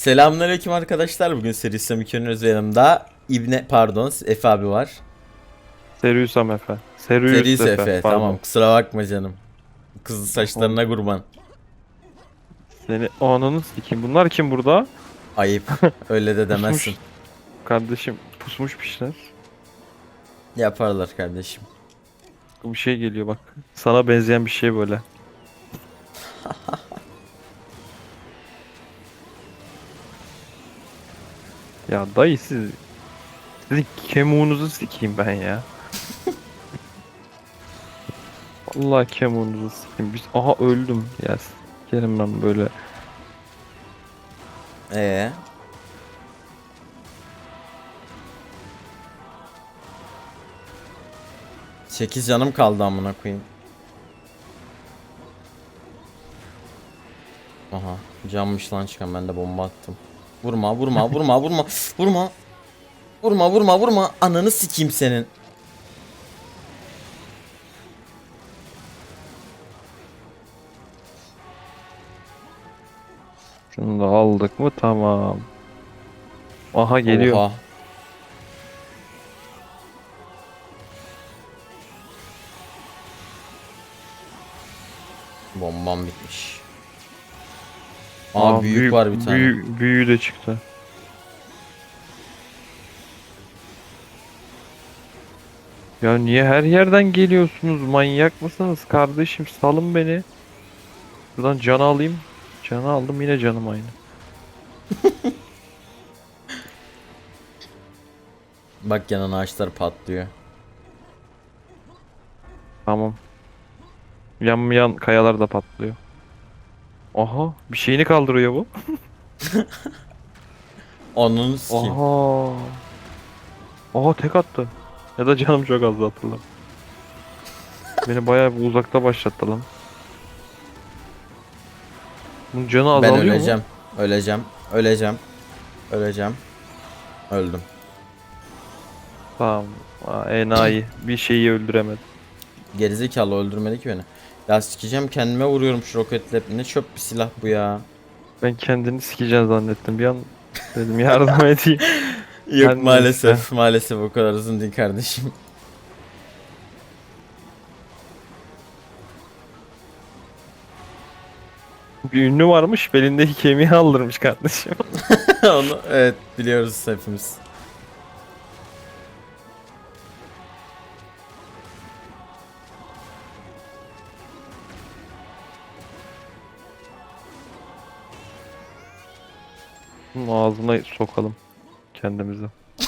Selamünaleyküm arkadaşlar. Bugün mükemmeliz ve yanımda İbne pardon Efe abi var. Seriusam Efe. Serius Serius Efe. Efe. pardon. Tamam kusura bakma canım. Kızıl saçlarına kurban. Seni ananı sikeyim. Bunlar kim burada? Ayıp. Öyle de demezsin. Kardeşim pusmuş pişler. Yaparlar kardeşim. Bir şey geliyor bak. Sana benzeyen bir şey böyle. ya dayı siz sizin kemuğunuzu sikeyim ben ya. Allah kemuğunuzu sikeyim. Biz aha öldüm ya. Sikerim ben böyle. Ee. Sekiz canım kaldı amına koyayım. Aha cammış lan çıkan ben de bomba attım. Vurma vurma vurma vurma vurma. Vurma vurma vurma ananı sikeyim senin. Şunu da aldık mı tamam. Aha geliyor. Oha. Bombam bitmiş. Aa, büyük, var bir tane. Büyü, büyü de çıktı. Ya niye her yerden geliyorsunuz? Manyak mısınız kardeşim? Salın beni. Buradan can alayım. Canı aldım yine canım aynı. Bak yanan ağaçlar patlıyor. Tamam. Yan yan kayalar da patlıyor. Aha bir şeyini kaldırıyor bu. Onun sikeyim. Aha. Aha tek attı. Ya da canım çok azdı hatırlam. Beni bayağı bir uzakta başlattı lan. Bunun canı Ben azalıyor mu? öleceğim. Öleceğim. Öleceğim. Öleceğim. Öldüm. Tamam. Aa, enayi. bir şeyi öldüremedim. Gerizekalı öldürmedi ki beni. Ya sikeceğim kendime vuruyorum şu roketle. Ne çöp bir silah bu ya. Ben kendini sikeceğim zannettim. Bir an dedim yardım edeyim. Yok Ben maalesef. Maalesef o kadar uzun değil kardeşim. Bir ünlü varmış belindeki kemiği aldırmış kardeşim. Onu evet biliyoruz hepimiz. Bunun ağzına sokalım kendimizi.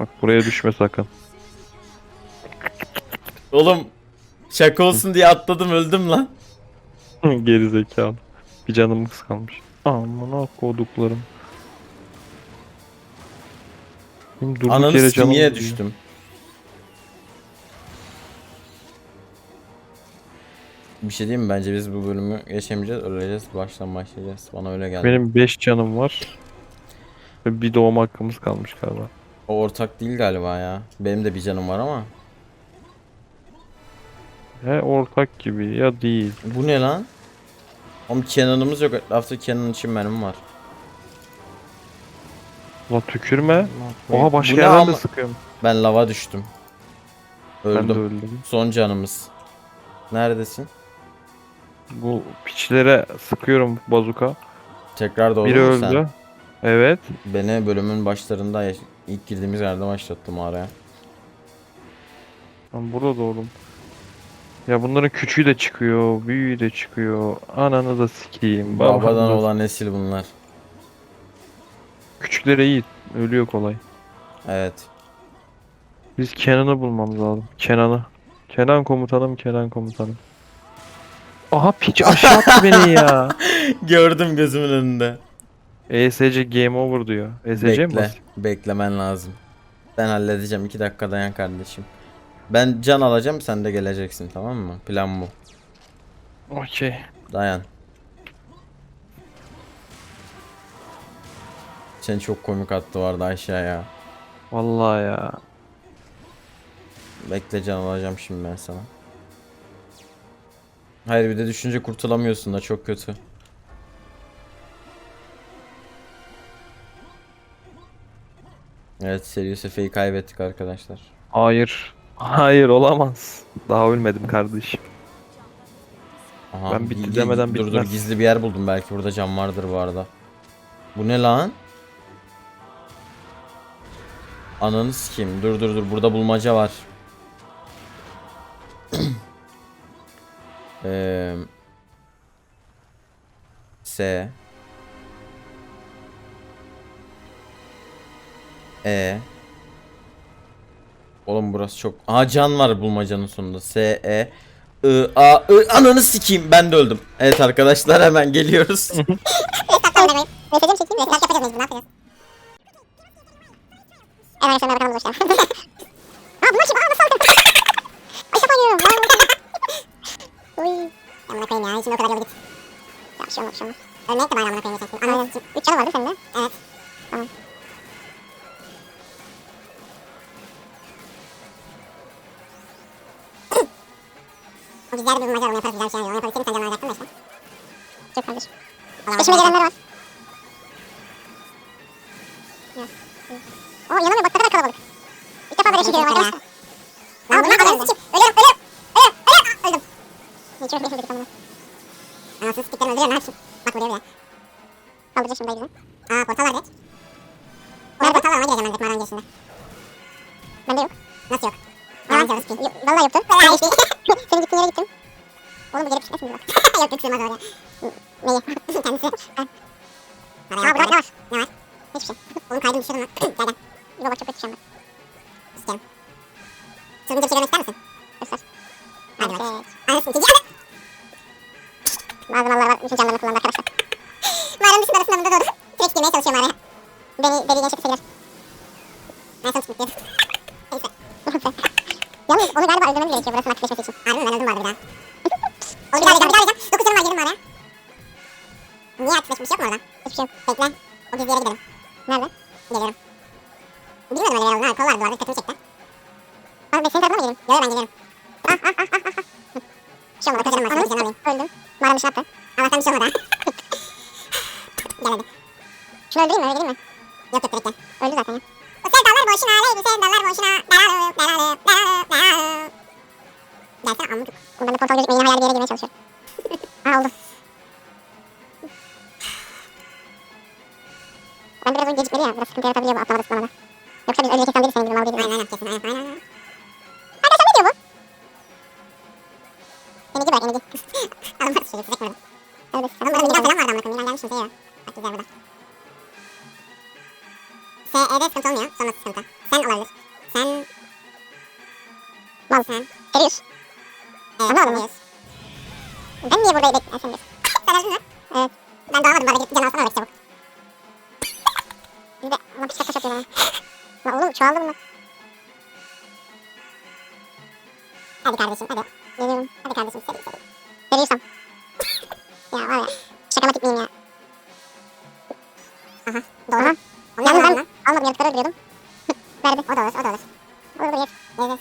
Bak buraya düşme sakın. Oğlum şaka olsun diye atladım öldüm lan. Geri zekalı. Bir canımız kalmış. Aman koduklarım. Benim durduk Ananı yere yine gidiyor. düştüm. Bir şey diyeyim mi? Bence biz bu bölümü geçemeyeceğiz. Öleceğiz. Baştan başlayacağız. Bana öyle geldi. Benim 5 canım var. Ve bir doğum hakkımız kalmış galiba. O ortak değil galiba ya. Benim de bir canım var ama. He ortak gibi ya değil. Bu ne lan? Oğlum Cannon'ımız yok. Etrafta Cannon için mermi var. La tükürme. Bu Oha başka ne yerden ama- de sıkıyorum. Ben lava düştüm. Ben de Öldüm. öldüm. Son canımız. Neredesin? Bu piçlere sıkıyorum bazuka. Tekrar doğdun Biri mu öldü. sen? Evet. Beni bölümün başlarında yaş- ilk girdiğimiz yerde başlattım araya. Ben burada doğdum. Ya bunların küçüğü de çıkıyor, büyüğü de çıkıyor. Ananı da sikeyim. Babadan babanı da- olan nesil bunlar. Küçükleri iyi. Ölüyor kolay. Evet. Biz Kenan'ı bulmamız lazım. Kenan'ı. Kenan komutanım, Kenan komutanım. Aha piç aşağı attı beni ya. Gördüm gözümün önünde. ESC game over diyor. ESC mi Bekle. Beklemen lazım. Ben halledeceğim. 2 dakika dayan kardeşim. Ben can alacağım sen de geleceksin tamam mı? Plan bu. Okey. Dayan. Sen çok komik attı vardı aşağıya. Vallahi ya. Bekle can alacağım şimdi ben sana. Hayır bir de düşünce kurtulamıyorsun da çok kötü. Evet Sirius Efe'yi kaybettik arkadaşlar. Hayır. Hayır olamaz. Daha ölmedim kardeşim. Aha, Ben bitti demeden dur, dur gizli bir yer buldum belki burada cam vardır bu arada. Bu ne lan? Ananı sikeyim. Dur dur dur burada bulmaca var. S E Oğlum burası çok... Aha can var bulmacanın sonunda. S E I A I ananı sikeyim ben de öldüm. Evet arkadaşlar hemen geliyoruz. Mesajım çekeyim. Restart yapacağız mecbur. Ne yapacağız? Evet arkadaşlar bakalım hoş vuruyor de. Kaldıracak şimdi bizi. Aa portal var direkt. Orada portal var ona gireceğim ben direkt mağaranın girişinde. Bende yok. Nasıl yok? Yalan canı sikeyim. Yok, Vallahi yoktu. Sen gittin. Senin gittiğin yere gittim. Oğlum bu gelip çıkmasın mı bak. Yok yok sığmaz oraya. Neyi? Kendisi. Aa burada ne var? Ne var? Hiçbir şey. Oğlum kaydım düşürdüm lan. gel gel. Bir bak çok kötü şu anda. Sikerim. Çılgınca bir şey demek ister misin? Göster. Hadi bak. Anasını hadi. Bazı mallar var. Bütün canlarını kullandı arkadaşlar. Mağaranın dışında arasında bunda doğru. Direkt girmeye çalışıyor mağaraya. Beni deli gençlik sayılır. Ben sonuç mutluyum. Neyse. Yalnız onu galiba öldürmemiz gerekiyor burasının aktifleşmesi için. Harbi mi? Ben öldüm bu arada bir daha. Onu bir daha arayacağım, bir daha arayacağım. Dokuz canım var girdim mağaraya. Niye aktifleşmiş yok mu orada? Hiçbir şey yok. Bekle. O gizli yere gidelim. Nerede? Geliyorum. Bilmiyordum öyle yer olduğunu. Ha, kol bu arada. Dikkatimi çekti. Abi ben senin tarafına mı geleyim? Yok ben geliyorum. Ah ah ah ah ah. Bir şey olmadı. Kaçırdım ben. Seni canı alayım. Öldüm. Mağaranın dışına attı. Allah'tan bir şey olmadı ha. Gel hadi. Şunu öldüreyim mi? Öyle geleyim mi? Yok yok direkt gel. Öldü zaten ya. Bu sevdalar boşuna. Leydi sevdalar boşuna. Daralı, daralı, daralı, daralı. Gelsene amcuk. Ben de portal gözükmeyin hayal bir yere girmeye çalışıyorum. ha oldu. Ben biraz oyun gecikmeli ya. Biraz sıkıntı yaratabiliyor bu atlamadı sıklamada. Yoksa biz kesin değiliz senin gibi mal değiliz. Aynen aynen kesin aynen aynen. Arkadaşlar ne diyor bu? Enici bırak enici. Var çocuk sıcak mı? Evet. Adam bana miran falan vardı amına koyayım. Miran gelmiş kimseye ya. Bak güzel burada. SE'de sıkıntı olmuyor. Sonrası sıkıntı. Sen olabilir. Sen... Mal sen. Serius. Evet. Anlamadım mı? Ben niye burada bekliyorum? Sen diyorsun. Sen öldün mü? Evet. Ben doğamadım arada. Gidip can alsana bak çabuk. Bir de ama pis kafa yapıyor bana. Lan oğlum çoğaldı bunlar. Hadi kardeşim hadi. Geliyorum. Hadi kardeşim seri seri. Seriyorsam. Yanıtları öldürüyordum. Verdi. O da olur o da olur. Olur olur yes.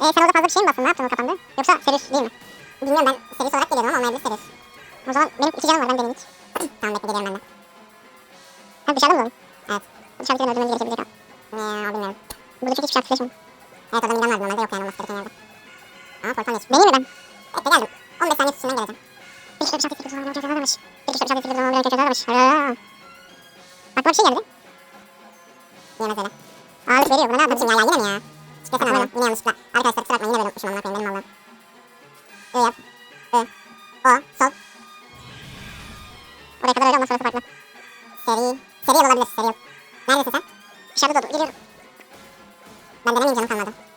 Eee sen orada fazla bir şey mi bastın? Ne yaptın o kapandı? Yoksa serios değil mi? Bilmiyorum ben serios olarak geliyorum ama olmayabilir serios. O zaman benim iki canım var ben deneyim hiç. tamam bekle geliyorum ben de. Ha dışarıda mı oldun? Evet. Dışarıda öldürmemiz gerekebilir ha. Ya bilmiyorum. Burada çok hiçbir şey aktifleşmiyor. Evet orada milan vardı normalde yok yani olması gereken yerde. Aa portal geç. Deneyim mi ben? Bekle geldim. 15 saniye içinden geleceğim. Bir kişi bıçak getirdi zaman bir köşede aramış. Bir kişi bıçak getirdi zaman bir köşede aramış. Aa. Aklıma bir şey geldi. Yemez öyle. Ağırlık veriyor buna ne yapayım ya ya yine mi ya? Çıkasana bana yine yanlışlıkla. Arkadaşlar kusura bakmayın yine böyle unutmuşum koyayım benim Allah'ım. I yap. I. O. Sol. Oraya kadar öyle ondan sonrası farklı. Seri. Seri yol olabilir. Seri yol. Neredesin sen? Dışarıda doğdu. Geliyorum. Ben denemeyeyim canım kalmadı.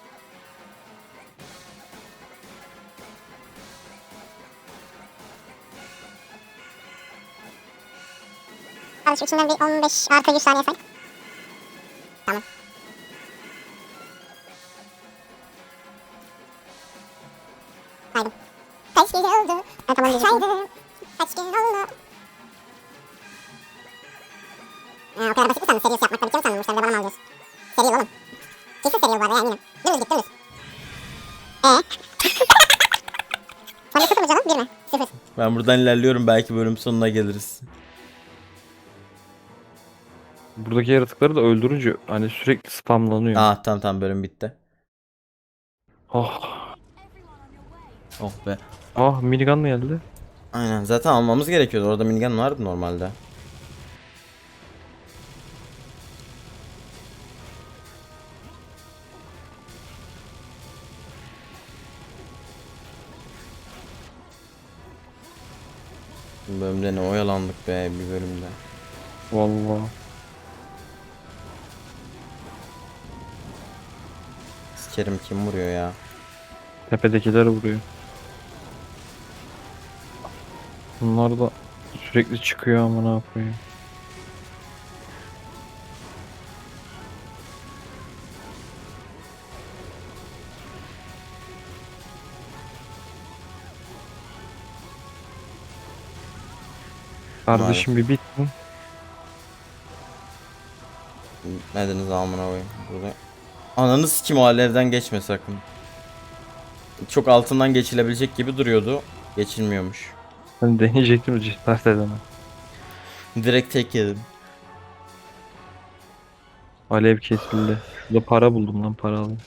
Al şu içinden bir 15 artı 100 saniye say. Tamam. Saydım. Kaç gün oldu? Ha, tamam Saydım. Kaç gün oldu? Ha, o kadar basit mi sandın? Serios yapmakta bitiyor mu sandın? Müşteride bana mı alıyorsun? Seri yol oğlum. Kesin seri yol bu arada ya eminim. Dümdüz git dümdüz. Eee? Sende sıfır mı canım? Bir mi? Sıfır. Ben buradan ilerliyorum belki bölüm sonuna geliriz. Buradaki yaratıkları da öldürünce hani sürekli spamlanıyor. Ah tamam tamam bölüm bitti. Oh. Oh be. Ah minigun mı geldi? Aynen zaten almamız gerekiyordu. Orada minigun vardı normalde. Bölümde ne oyalandık be bir bölümde. Vallahi. Sikerim kim vuruyor ya. Tepedekiler vuruyor. Bunlar da sürekli çıkıyor ama ne yapayım. Kardeşim bir bittin. Nedeniz amına koyayım burada. Ananı sikim o alevden geçme sakın. Çok altından geçilebilecek gibi duruyordu. Geçilmiyormuş. Ben deneyecektim cesaret edemem. Direkt tek yedim. Alev kesildi. Şurada para buldum lan para alayım.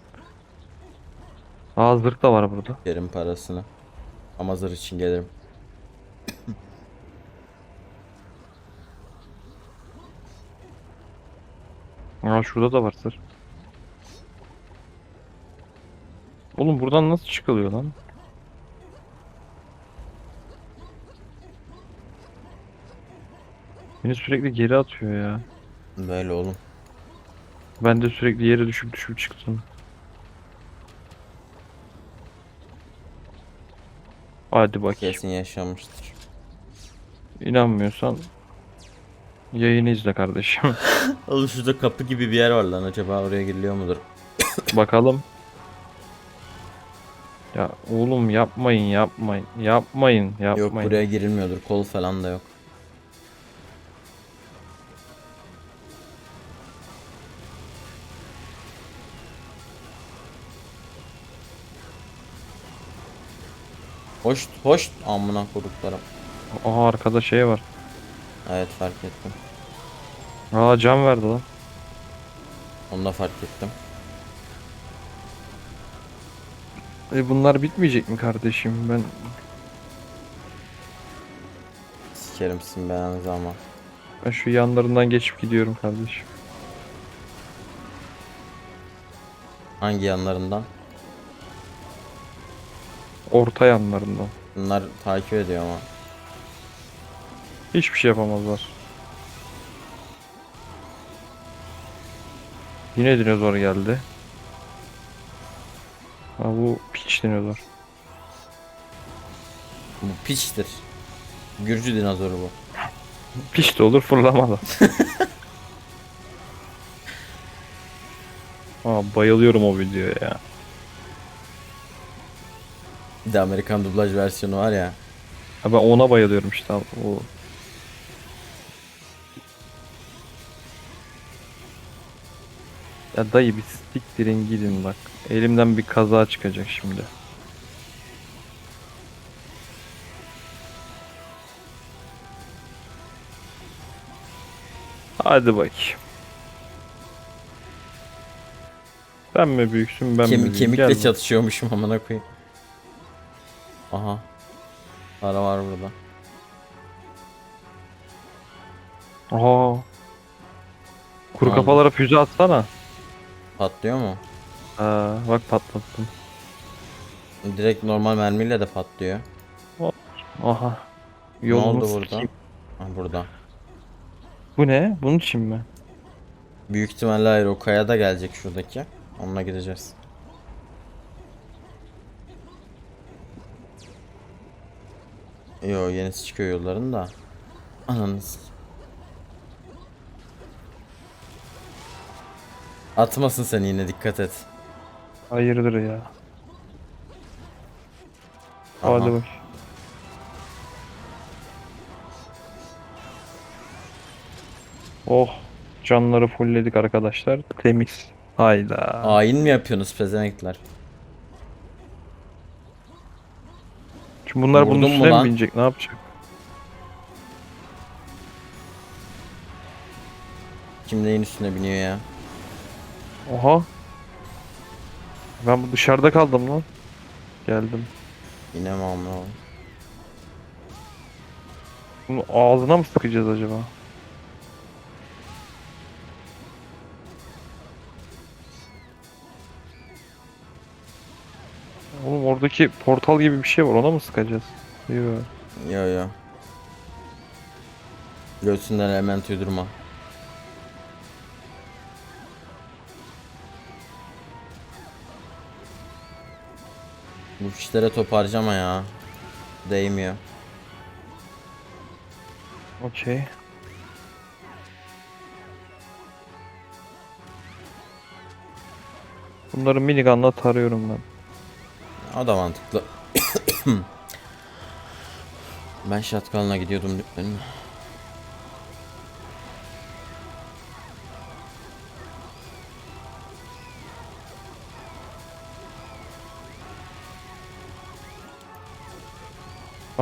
Aa zırh da var burada. Yerim parasını. Ama zırh için gelirim. Aa şurada da var zırh. Oğlum buradan nasıl çıkılıyor lan? Beni sürekli geri atıyor ya. Böyle oğlum. Ben de sürekli yere düşüp düşüp çıktım. Hadi bakayım. Kesin yaşanmıştır. İnanmıyorsan yayını izle kardeşim. Oğlum şurada kapı gibi bir yer var lan. Acaba oraya giriliyor mudur? Bakalım. Ya oğlum yapmayın yapmayın. Yapmayın yapmayın. Yok buraya girilmiyordur. Kol falan da yok. Hoş hoş amına koduklarım. Aha arkada şey var. Evet fark ettim. Aa can verdi lan. Onu da fark ettim. E bunlar bitmeyecek mi kardeşim? Ben Sikerim sizin belanızı ama. ben şu yanlarından geçip gidiyorum kardeşim. Hangi yanlarından? Orta yanlarından. Bunlar takip ediyor ama. Hiçbir şey yapamazlar. Yine dinozor geldi. Ha bu piç dinozor. Bu piçtir. Gürcü dinozoru bu. Piç de olur fırlama da. Aa, bayılıyorum o videoya ya. Bir de Amerikan dublaj versiyonu var ya. Ha ben ona bayılıyorum işte. O. Ya dayı bir siktirin gidin bak. Elimden bir kaza çıkacak şimdi. Hadi bak. Sen mi büyüksün ben mi Kemi, büyüğüm? kemikle Gel çatışıyormuşum amına koyayım. Aha. Para var burada. Aa. Kuru Ne oldu? kafalara füze atsana. Patlıyor mu? Ha, bak patlattım. Direkt normal mermiyle de patlıyor. Aha. ne Yolunu oldu burada? sikeyim. Ha, burada. Bu ne? Bunun için mi? Büyük ihtimalle hayır o kaya da gelecek şuradaki. Onunla gideceğiz. Yo yenisi çıkıyor yolların da. Ananız. Atmasın seni yine dikkat et. Hayırdır ya. Aha. Hadi bak. Oh. Canları fullledik arkadaşlar. Temiz. Hayda. Ayin mi yapıyorsunuz pezenekler? Şimdi bunlar bunun Vurdun mu üstüne mi lan? binecek? Ne yapacak? Kim neyin üstüne biniyor ya? Oha. Ben dışarıda kaldım lan. Geldim. Yine mi amına? Bunu ağzına mı sıkacağız acaba? Oğlum oradaki portal gibi bir şey var ona mı sıkacağız? Yok. Yo yo. Göğsünden element uydurma. Bu fişlere top harcama ya. Değmiyor. Okey. Bunları minigunla tarıyorum ben. O da mantıklı. ben şatkanla gidiyordum benim.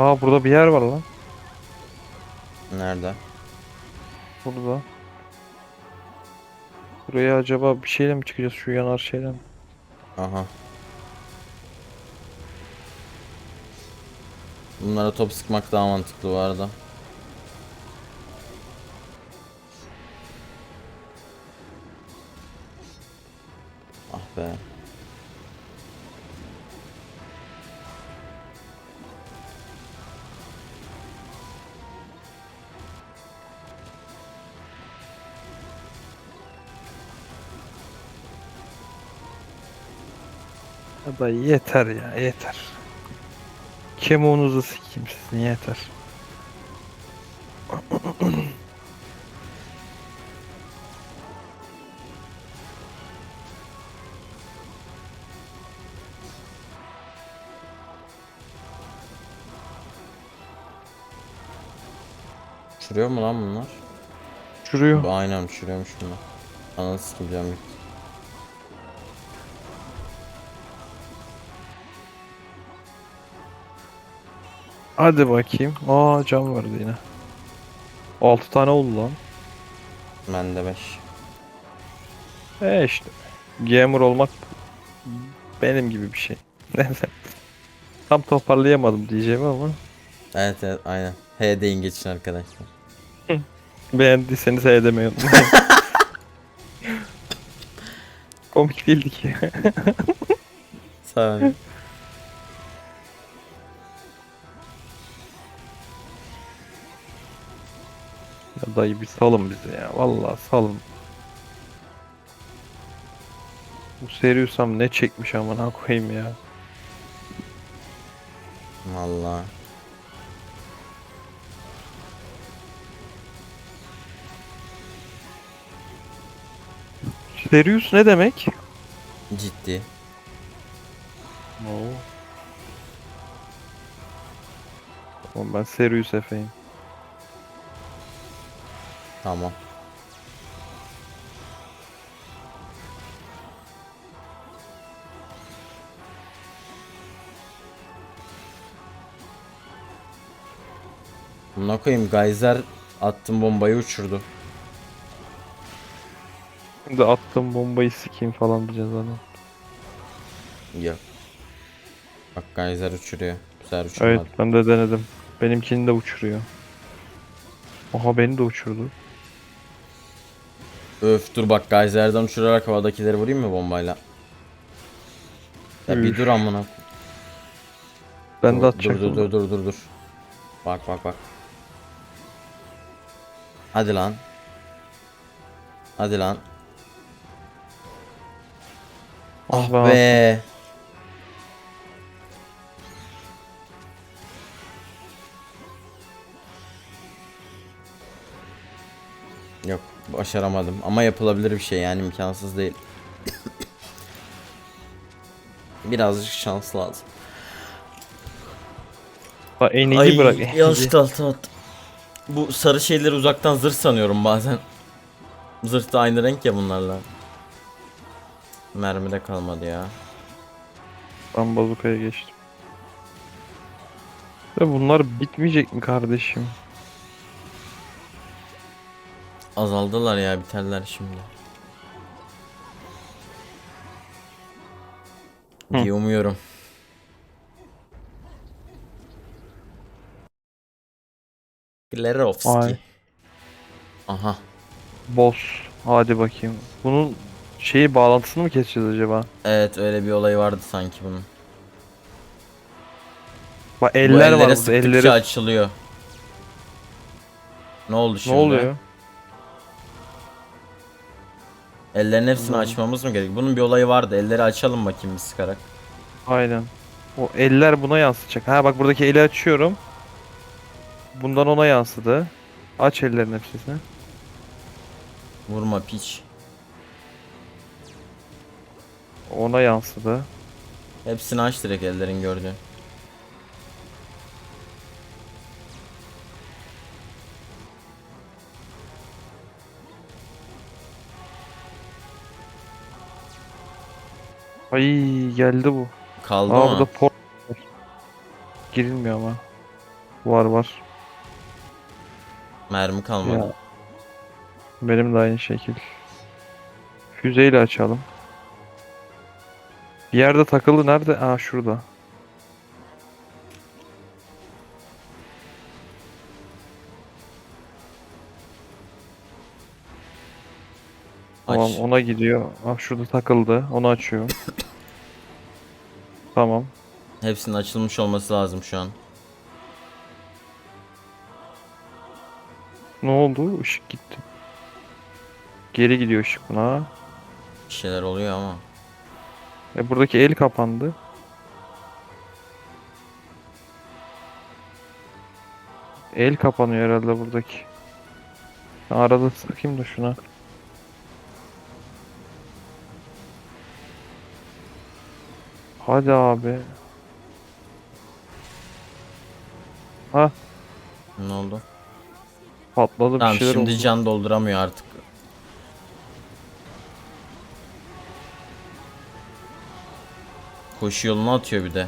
Aa burada bir yer var lan. Nerede? Burada. Buraya acaba bir şeyle mi çıkacağız şu yanar şeyle mi? Aha. Bunlara top sıkmak daha mantıklı bu arada. Ah be. Ya da yeter ya yeter. Kemonuzu sikeyim sizin yeter. Uçuruyor mu lan bunlar? Bu aynen uçuruyormuş bunlar. Ananı sikeceğim Hadi bakayım. Aa cam vardı yine. 6 tane oldu lan. Bende 5. E işte. Gamer olmak benim gibi bir şey. Neyse. Tam toparlayamadım diyeceğim ama Evet evet aynen. H deyin geçin arkadaşlar. beğendiyseniz he demeyi unutmayın. Komik değildi ki. Sağ olun. Ya dayı bir salın bizi ya. Vallahi salın. Bu Seriusam ne çekmiş amına koyayım ya. Vallahi. Serius ne demek? Ciddi. Oo. Tamam ben Serius Efe'yim. Tamam. Buna koyayım Geyser attım bombayı uçurdu. Şimdi attığım bombayı sikeyim falan diyeceğiz adam. Yok. Bak Geyser uçuruyor. Güzel uçurmadı. Evet ben de denedim. Benimkini de uçuruyor. Oha beni de uçurdu. Öf dur bak Geyser'den uçurarak havadakileri vurayım mı bombayla? Ya bir Üf. dur amına. Ben de Dur, atacaktım. Dur dur dur dur dur. Bak bak bak. Hadi lan. Hadi lan. Ah be. Yok başaramadım ama yapılabilir bir şey yani imkansız değil. Birazcık şans lazım. Ha, enici bırak. enici. yanlışlıkla altına attım. Bu sarı şeyleri uzaktan zırh sanıyorum bazen. Zırh da aynı renk ya bunlarla. Mermide kalmadı ya. Ben bazukaya geçtim. Ve bunlar bitmeyecek mi kardeşim? Azaldılar ya biterler şimdi. Hı. diye umuyorum. Glerovski. Ay. Aha. Boss. Hadi bakayım. Bunun şeyi bağlantısını mı keseceğiz acaba? Evet öyle bir olay vardı sanki bunun. Bak Bu eller var ellere burada. sıktıkça Elleri. açılıyor. Ne oldu Ne şimdi? oluyor? Ellerin hepsini açmamız mı gerek? Bunun bir olayı vardı. Elleri açalım bakayım bir sıkarak. Aynen. O eller buna yansıyacak. Ha bak buradaki eli açıyorum. Bundan ona yansıdı. Aç ellerin hepsini. Vurma piç. Ona yansıdı. Hepsini aç direkt ellerin gördüğün. Ay geldi bu. Kaldı Aa mı? burada port var. Girilmiyor ama. Var var. Mermi kalmadı. Ya. Benim de aynı şekil. Füzeyle açalım. Bir yerde takılı nerede? Aa şurada. Tamam Aç. ona gidiyor. Ah şurada takıldı. Onu açıyor. tamam. Hepsinin açılmış olması lazım şu an. Ne oldu? Işık gitti. Geri gidiyor ışık buna. Bir şeyler oluyor ama. E buradaki el kapandı. El kapanıyor herhalde buradaki. Ben arada sıkayım da şuna. Hadi abi. Ha Ne oldu? patladı bir Tamam şeyler şimdi oldu. can dolduramıyor artık. Koşu yoluna atıyor bir de.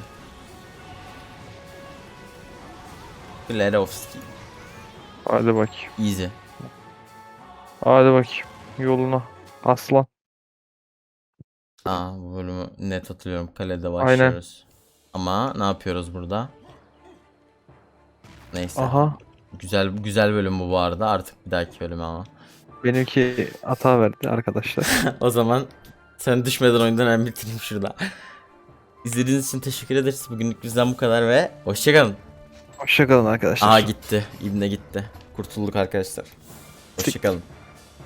Glerovski. Hadi bakayım. Easy. Hadi bakayım. Yoluna. Aslan. Aa bu bölümü net hatırlıyorum. Kalede Aynen. başlıyoruz. Ama ne yapıyoruz burada? Neyse. Aha. Güzel güzel bölüm bu bu arada. Artık bir dahaki bölüm ama. Benimki hata verdi arkadaşlar. o zaman sen düşmeden oyundan ben bitireyim şurada. İzlediğiniz için teşekkür ederiz. Bugünlük bizden bu kadar ve hoşçakalın. Hoşçakalın arkadaşlar. Aa gitti. İbne gitti. Kurtulduk arkadaşlar. Hoşçakalın.